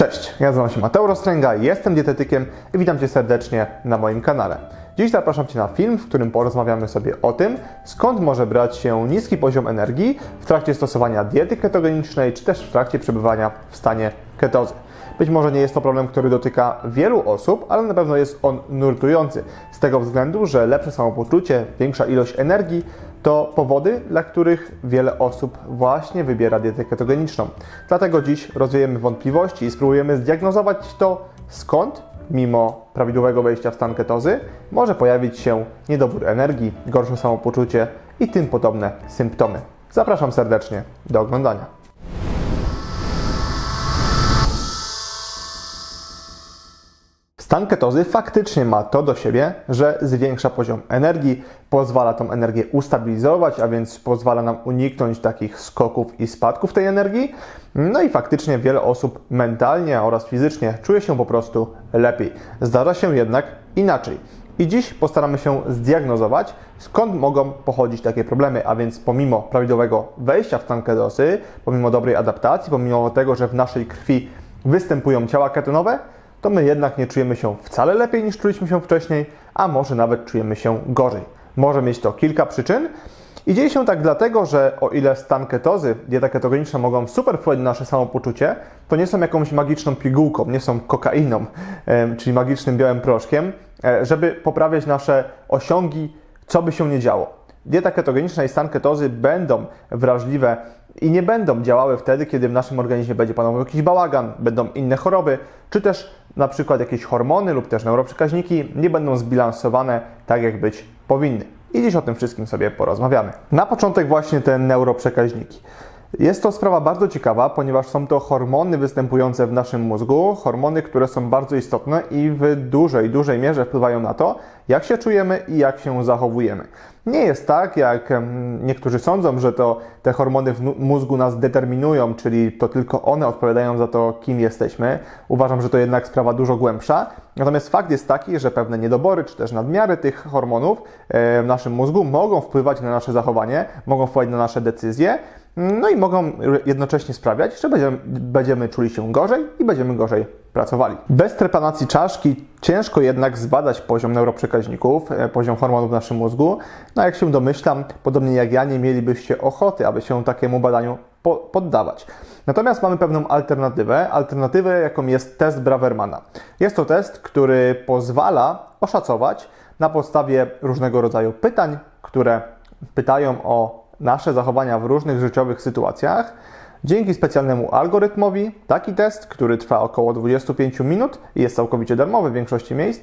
Cześć, ja nazywam się Mateusz Ostręga, jestem dietetykiem i witam Cię serdecznie na moim kanale. Dziś zapraszam Cię na film, w którym porozmawiamy sobie o tym, skąd może brać się niski poziom energii w trakcie stosowania diety ketogenicznej, czy też w trakcie przebywania w stanie ketozy. Być może nie jest to problem, który dotyka wielu osób, ale na pewno jest on nurtujący. Z tego względu, że lepsze samopoczucie, większa ilość energii to powody, dla których wiele osób właśnie wybiera dietę ketogeniczną. Dlatego dziś rozwiejemy wątpliwości i spróbujemy zdiagnozować to, skąd, mimo prawidłowego wejścia w stan ketozy, może pojawić się niedobór energii, gorsze samopoczucie i tym podobne symptomy. Zapraszam serdecznie do oglądania. Stan ketozy faktycznie ma to do siebie, że zwiększa poziom energii, pozwala tą energię ustabilizować, a więc pozwala nam uniknąć takich skoków i spadków tej energii. No i faktycznie wiele osób mentalnie oraz fizycznie czuje się po prostu lepiej. Zdarza się jednak inaczej. I dziś postaramy się zdiagnozować, skąd mogą pochodzić takie problemy, a więc pomimo prawidłowego wejścia w stan ketozy, pomimo dobrej adaptacji, pomimo tego, że w naszej krwi występują ciała ketonowe, to my jednak nie czujemy się wcale lepiej niż czuliśmy się wcześniej, a może nawet czujemy się gorzej. Może mieć to kilka przyczyn. I dzieje się tak dlatego, że o ile stan ketozy, dieta ketogeniczna mogą super wpływać na nasze samopoczucie, to nie są jakąś magiczną pigułką, nie są kokainą, czyli magicznym białym proszkiem, e, żeby poprawiać nasze osiągi, co by się nie działo. Dieta ketogeniczna i stan ketozy będą wrażliwe i nie będą działały wtedy, kiedy w naszym organizmie będzie panował jakiś bałagan, będą inne choroby, czy też na przykład jakieś hormony lub też neuroprzekaźniki nie będą zbilansowane tak, jak być powinny. I dziś o tym wszystkim sobie porozmawiamy. Na początek właśnie te neuroprzekaźniki. Jest to sprawa bardzo ciekawa, ponieważ są to hormony występujące w naszym mózgu, hormony, które są bardzo istotne i w dużej, dużej mierze wpływają na to, jak się czujemy i jak się zachowujemy. Nie jest tak, jak niektórzy sądzą, że to te hormony w mózgu nas determinują, czyli to tylko one odpowiadają za to, kim jesteśmy. Uważam, że to jednak sprawa dużo głębsza. Natomiast fakt jest taki, że pewne niedobory czy też nadmiary tych hormonów e, w naszym mózgu mogą wpływać na nasze zachowanie, mogą wpływać na nasze decyzje. No i mogą jednocześnie sprawiać, że będziemy, będziemy czuli się gorzej i będziemy gorzej pracowali. Bez trepanacji czaszki ciężko jednak zbadać poziom neuroprzekaźników, e, poziom hormonów w naszym mózgu. No jak się domyślam, podobnie jak ja, nie mielibyście ochoty, aby się takiemu badaniu po- poddawać. Natomiast mamy pewną alternatywę, alternatywę jaką jest test Bravermana. Jest to test, który pozwala oszacować na podstawie różnego rodzaju pytań, które pytają o nasze zachowania w różnych życiowych sytuacjach. Dzięki specjalnemu algorytmowi taki test, który trwa około 25 minut i jest całkowicie darmowy w większości miejsc,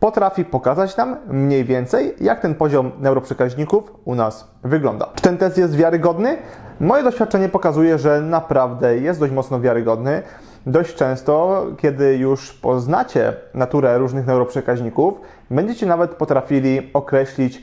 potrafi pokazać nam mniej więcej, jak ten poziom neuroprzekaźników u nas wygląda. Czy ten test jest wiarygodny? Moje doświadczenie pokazuje, że naprawdę jest dość mocno wiarygodny. Dość często, kiedy już poznacie naturę różnych neuroprzekaźników, będziecie nawet potrafili określić,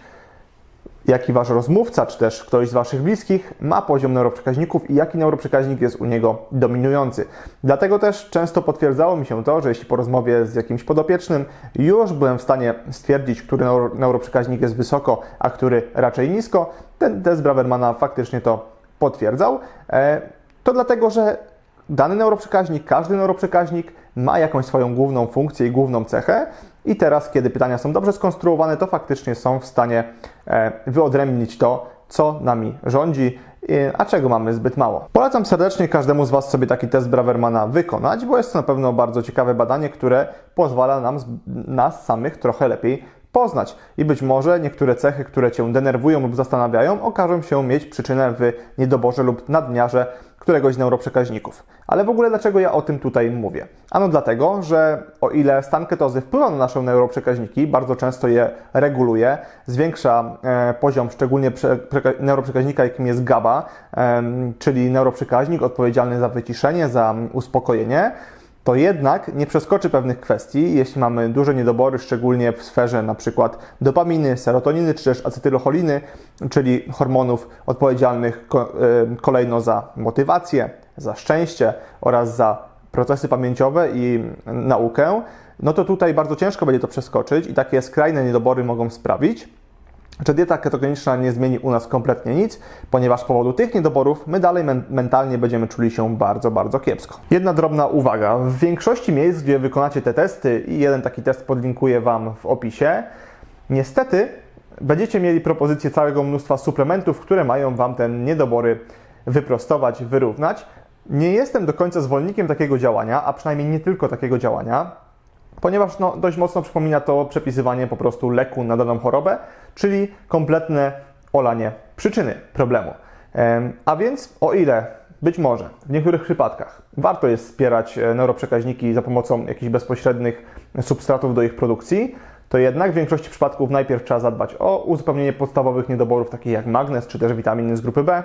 jaki wasz rozmówca, czy też ktoś z waszych bliskich ma poziom neuroprzekaźników i jaki neuroprzekaźnik jest u niego dominujący. Dlatego też często potwierdzało mi się to, że jeśli po rozmowie z jakimś podopiecznym już byłem w stanie stwierdzić, który neuro, neuroprzekaźnik jest wysoko, a który raczej nisko, ten test Bravermana faktycznie to potwierdzał. E, To dlatego, że dany neuroprzekaźnik, każdy neuroprzekaźnik ma jakąś swoją główną funkcję i główną cechę. I teraz, kiedy pytania są dobrze skonstruowane, to faktycznie są w stanie e, wyodrębnić to, co nami rządzi, a czego mamy zbyt mało. Polecam serdecznie każdemu z Was sobie taki test Bravermana wykonać, bo jest to na pewno bardzo ciekawe badanie, które pozwala nam, nas samych trochę lepiej poznać. I być może niektóre cechy, które Cię denerwują lub zastanawiają, okażą się mieć przyczynę w niedoborze lub nadmiarze któregoś z neuroprzekaźników. Ale w ogóle dlaczego ja o tym tutaj mówię? Ano dlatego, że o ile stan ketozy wpływa na nasze neuroprzekaźniki, bardzo często je reguluje, zwiększa e, poziom szczególnie prze, przeka- neuroprzekaźnika, jakim jest GABA, em, czyli neuroprzekaźnik odpowiedzialny za wyciszenie, za uspokojenie, to jednak nie przeskoczy pewnych kwestii, jeśli mamy duże niedobory, szczególnie w sferze przykład dopaminy, serotoniny czy też acetylocholiny, czyli hormonów odpowiedzialnych e, kolejno za motywację, za szczęście oraz za procesy pamięciowe i naukę, no to tutaj bardzo ciężko będzie to przeskoczyć i takie skrajne niedobory mogą sprawić, że dieta ketogeniczna nie zmieni u nas kompletnie nic, ponieważ z powodu tych niedoborów my dalej men mentalnie będziemy czuli się bardzo, bardzo kiepsko. Jedna drobna uwaga. W większości miejsc, gdzie wykonacie te testy i jeden taki test podlinkuję Wam w opisie, niestety będziecie mieli propozycję całego mnóstwa suplementów, które mają Wam te niedobory wyprostować, wyrównać. Nie jestem do końca zwolennikiem takiego działania, a przynajmniej nie tylko takiego działania, ponieważ no, dość mocno przypomina to przepisywanie po prostu leku na daną chorobę, czyli kompletne olanie przyczyny problemu. Em, A więc o ile być może w niektórych przypadkach warto jest wspierać e, neuroprzekaźniki za pomocą jakichś bezpośrednich substratów do ich produkcji, to jednak w większości przypadków najpierw trzeba zadbać o uzupełnienie podstawowych niedoborów takich jak magnez czy też witaminy z grupy B,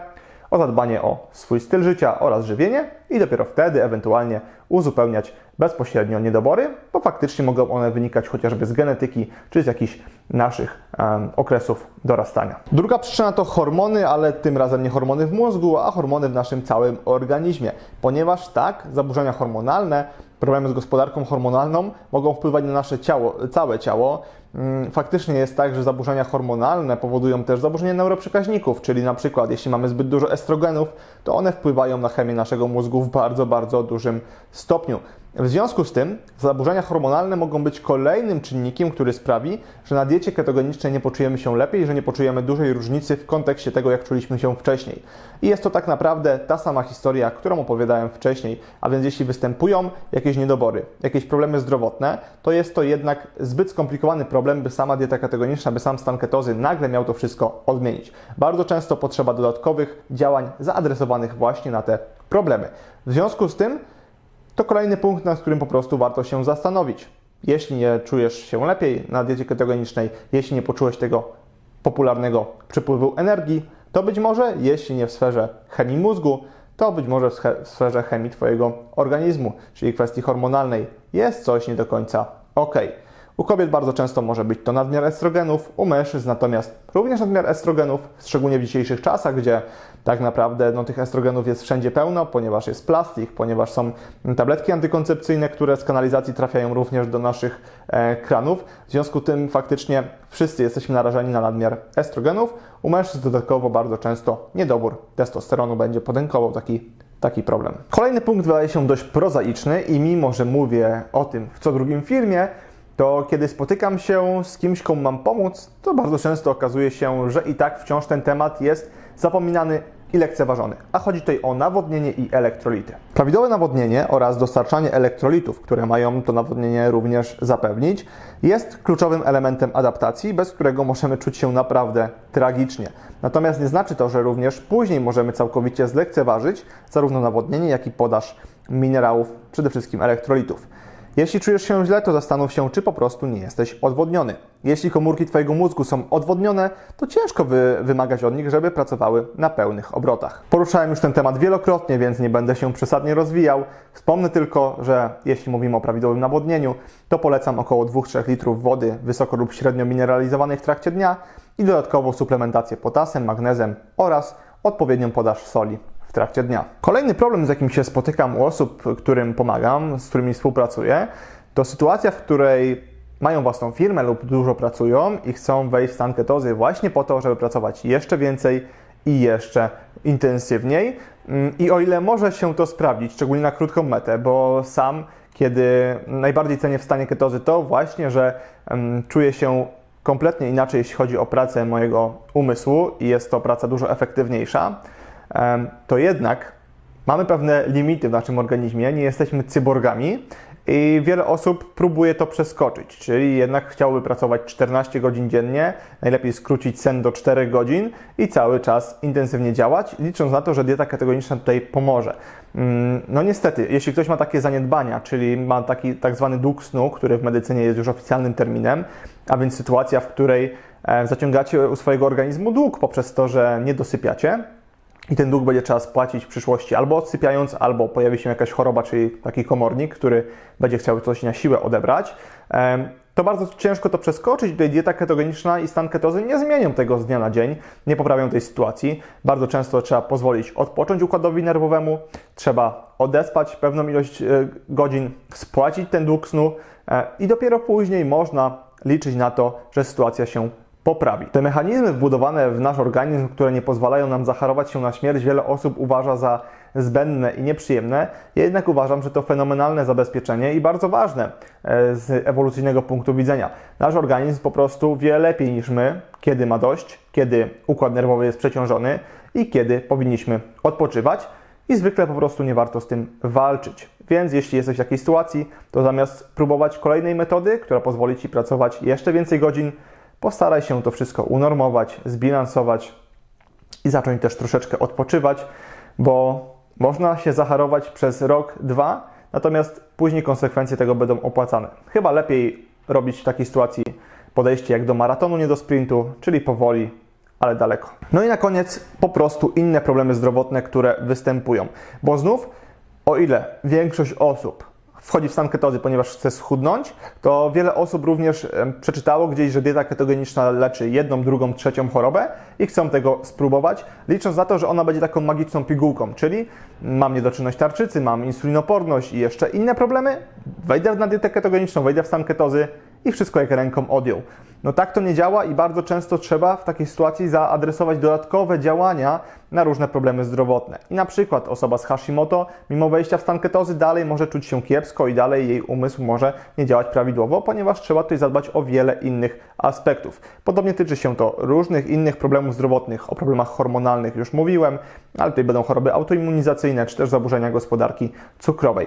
o zadbanie o swój styl życia oraz żywienie i dopiero wtedy ewentualnie uzupełniać bezpośrednio niedobory, bo faktycznie mogą one wynikać chociażby z genetyki czy z jakichś naszych em, okresów dorastania. Druga przyczyna to hormony, ale tym razem nie hormony w mózgu, a hormony w naszym całym organizmie, ponieważ tak, zaburzenia hormonalne, problemy z gospodarką hormonalną mogą wpływać na nasze ciało, całe ciało. Mm, Faktycznie jest tak, że zaburzenia hormonalne powodują też zaburzenia neuroprzekaźników, czyli na przykład jeśli mamy zbyt dużo estrogenów, to one wpływają na chemię naszego mózgu w bardzo, bardzo dużym stopniu. W związku z tym zaburzenia hormonalne mogą być kolejnym czynnikiem, który sprawi, że na diecie ketogenicznej nie poczujemy się lepiej, że nie poczujemy dużej różnicy w kontekście tego, jak czuliśmy się wcześniej. I jest to tak naprawdę ta sama historia, którą opowiadałem wcześniej, a więc jeśli występują jakieś niedobory, jakieś problemy zdrowotne, to jest to jednak zbyt skomplikowany problem, by sama dieta ketogeniczna, by sam stan ketozy nagle miał to wszystko odmienić. Bardzo często potrzeba dodatkowych działań zaadresowanych właśnie na te problemy. W związku z tym to kolejny punkt, nad którym po prostu warto się zastanowić. Jeśli nie czujesz się lepiej na diecie ketogenicznej, jeśli nie poczułeś tego popularnego przepływu energii, to być może, jeśli nie w sferze chemii mózgu, to być może w sferze chemii Twojego organizmu, czyli kwestii hormonalnej, jest coś nie do końca ok. U kobiet bardzo często może być to nadmiar estrogenów, u mężczyzn natomiast również nadmiar estrogenów, szczególnie w dzisiejszych czasach, gdzie tak naprawdę no, tych estrogenów jest wszędzie pełno, ponieważ jest plastik, ponieważ są tabletki antykoncepcyjne, które z kanalizacji trafiają również do naszych e, kranów. W związku z tym faktycznie wszyscy jesteśmy narażeni na nadmiar estrogenów. U mężczyzn dodatkowo bardzo często niedobór testosteronu będzie podękował taki taki problem. Kolejny punkt wydaje się dość prozaiczny i mimo, że mówię o tym w co drugim filmie, to kiedy spotykam się z kimś, komu mam pomóc, to bardzo często okazuje się, że i tak wciąż ten temat jest zapominany i lekceważony. A chodzi tutaj o nawodnienie i elektrolity. Prawidłowe nawodnienie oraz dostarczanie elektrolitów, które mają to nawodnienie również zapewnić, jest kluczowym elementem adaptacji, bez którego możemy czuć się naprawdę tragicznie. Natomiast nie znaczy to, że również później możemy całkowicie zlekceważyć zarówno nawodnienie, jak i podaż minerałów, przede wszystkim elektrolitów. Jeśli czujesz się źle, to zastanów się, czy po prostu nie jesteś odwodniony. Jeśli komórki Twojego mózgu są odwodnione, to ciężko wy wymagać od nich, żeby pracowały na pełnych obrotach. Poruszałem już ten temat wielokrotnie, więc nie będę się przesadnie rozwijał. Wspomnę tylko, że jeśli mówimy o prawidłowym nawodnieniu, to polecam około 2-3 litrów wody wysoko lub średnio mineralizowanej w trakcie dnia i dodatkowo suplementację potasem, magnezem oraz odpowiednią podaż soli w trakcie dnia. Kolejny problem, z jakim się spotykam u osób, którym pomagam, z którymi współpracuję, to sytuacja, w której mają własną firmę lub dużo pracują i chcą wejść w stan ketozy właśnie po to, żeby pracować jeszcze więcej i jeszcze intensywniej. Mm, I o ile może się to sprawdzić, szczególnie na krótką metę, bo sam, kiedy najbardziej cenię w stanie ketozy, to właśnie, że um, czuję się kompletnie inaczej, jeśli chodzi o pracę mojego umysłu i jest to praca dużo efektywniejsza to jednak mamy pewne limity w naszym organizmie, nie jesteśmy cyborgami i wiele osób próbuje to przeskoczyć, czyli jednak chciałoby pracować 14 godzin dziennie, najlepiej skrócić sen do 4 godzin i cały czas intensywnie działać, licząc na to, że dieta ketogeniczna tutaj pomoże. No niestety, jeśli ktoś ma takie zaniedbania, czyli ma taki tak zwany dług snu, który w medycynie jest już oficjalnym terminem, a więc sytuacja, w której zaciągacie u swojego organizmu dług poprzez to, że nie dosypiacie, i ten dług będzie trzeba spłacić w przyszłości albo odsypiając, albo pojawi się jakaś choroba, czyli taki komornik, który będzie chciał coś na siłę odebrać. To bardzo ciężko to przeskoczyć. Tutaj dieta ketogeniczna i stan ketozy nie zmienią tego z dnia na dzień, nie poprawią tej sytuacji. Bardzo często trzeba pozwolić odpocząć układowi nerwowemu, trzeba odespać pewną ilość e, godzin, spłacić ten dług snu e, i dopiero później można liczyć na to, że sytuacja się poprawi. Te mechanizmy wbudowane w nasz organizm, które nie pozwalają nam zacharować się na śmierć, wiele osób uważa za zbędne i nieprzyjemne. Ja jednak uważam, że to fenomenalne zabezpieczenie i bardzo ważne e, z ewolucyjnego punktu widzenia. Nasz organizm po prostu wie lepiej niż my, kiedy ma dość, kiedy układ nerwowy jest przeciążony i kiedy powinniśmy odpoczywać i zwykle po prostu nie warto z tym walczyć. Więc jeśli jesteś w takiej sytuacji, to zamiast próbować kolejnej metody, która pozwoli Ci pracować jeszcze więcej godzin, postaraj się to wszystko unormować, zbilansować i zacząć też troszeczkę odpoczywać, bo można się zacharować przez rok, dwa, natomiast później konsekwencje tego będą opłacane. Chyba lepiej robić w takiej sytuacji podejście jak do maratonu, nie do sprintu, czyli powoli, ale daleko. No i na koniec po prostu inne problemy zdrowotne, które występują. Bo znów, o ile większość osób wchodzi w stan ketozy, ponieważ chce schudnąć, to wiele osób również przeczytało gdzieś, że dieta ketogeniczna leczy jedną, drugą, trzecią chorobę i chcą tego spróbować, licząc na to, że ona będzie taką magiczną pigułką, czyli mam niedoczynność tarczycy, mam insulinoporność i jeszcze inne problemy, wejdę na dietę ketogeniczną, wejdę w stan ketozy i wszystko jak ręką odjął. No tak to nie działa i bardzo często trzeba w takiej sytuacji zaadresować dodatkowe działania na różne problemy zdrowotne. I na przykład osoba z Hashimoto, mimo wejścia w stan ketozy, dalej może czuć się kiepsko i dalej jej umysł może nie działać prawidłowo, ponieważ trzeba tutaj zadbać o wiele innych aspektów. Podobnie tyczy się to różnych innych problemów zdrowotnych. O problemach hormonalnych już mówiłem, ale tutaj będą choroby autoimmunizacyjne czy też zaburzenia gospodarki cukrowej.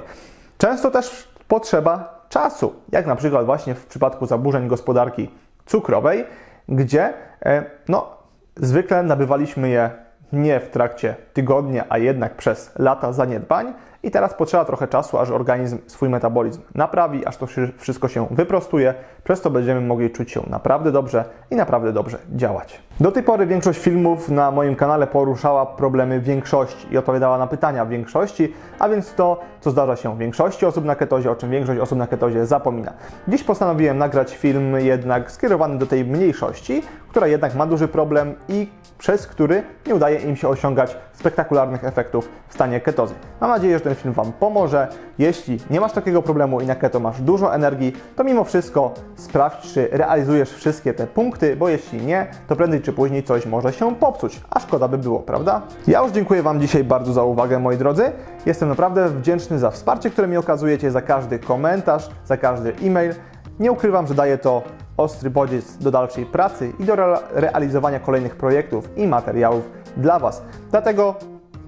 Często też potrzeba czasu, jak na przykład właśnie w przypadku zaburzeń gospodarki cukrowej, gdzie e, no, zwykle nabywaliśmy je nie w trakcie tygodnia, a jednak przez lata zaniedbań i teraz potrzeba trochę czasu, aż organizm swój metabolizm naprawi, aż to wszy- wszystko się wyprostuje, przez to będziemy mogli czuć się naprawdę dobrze i naprawdę dobrze działać. Do tej pory większość filmów na moim kanale poruszała problemy większości i odpowiadała na pytania większości, a więc to, co zdarza się większości osób na ketozie, o czym większość osób na ketozie zapomina. Dziś postanowiłem nagrać film jednak skierowany do tej mniejszości, która jednak ma duży problem i przez który nie udaje im się osiągać spektakularnych efektów w stanie ketozy. Mam nadzieję, że ten film Wam pomoże. Jeśli nie masz takiego problemu i na keto masz dużo energii, to mimo wszystko sprawdź, czy realizujesz wszystkie te punkty, bo jeśli nie, to prędzej czy później coś może się popsuć, a szkoda by było, prawda? Ja już dziękuję Wam dzisiaj bardzo za uwagę, moi drodzy. Jestem naprawdę wdzięczny za wsparcie, które mi okazujecie, za każdy komentarz, za każdy e-mail. Nie ukrywam, że daje to ostry bodziec do dalszej pracy i do re- realizowania kolejnych projektów i materiałów dla Was. Dlatego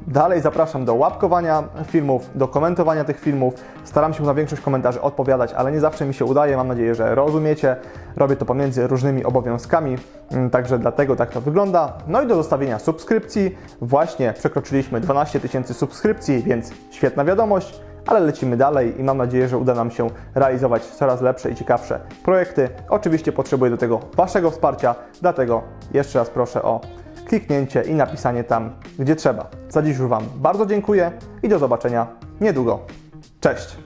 dalej zapraszam do łapkowania filmów, do komentowania tych filmów. Staram się na większość komentarzy odpowiadać, ale nie zawsze mi się udaje. Mam nadzieję, że rozumiecie. Robię to pomiędzy różnymi obowiązkami, mm, także dlatego tak to wygląda. No i do zostawienia subskrypcji. Właśnie przekroczyliśmy 12 tysięcy subskrypcji, więc świetna wiadomość ale lecimy dalej i mam nadzieję, że uda nam się realizować coraz lepsze i ciekawsze projekty. Oczywiście potrzebuję do tego Waszego wsparcia, dlatego jeszcze raz proszę o kliknięcie i napisanie tam, gdzie trzeba. Za dziś już Wam bardzo dziękuję i do zobaczenia niedługo. Cześć!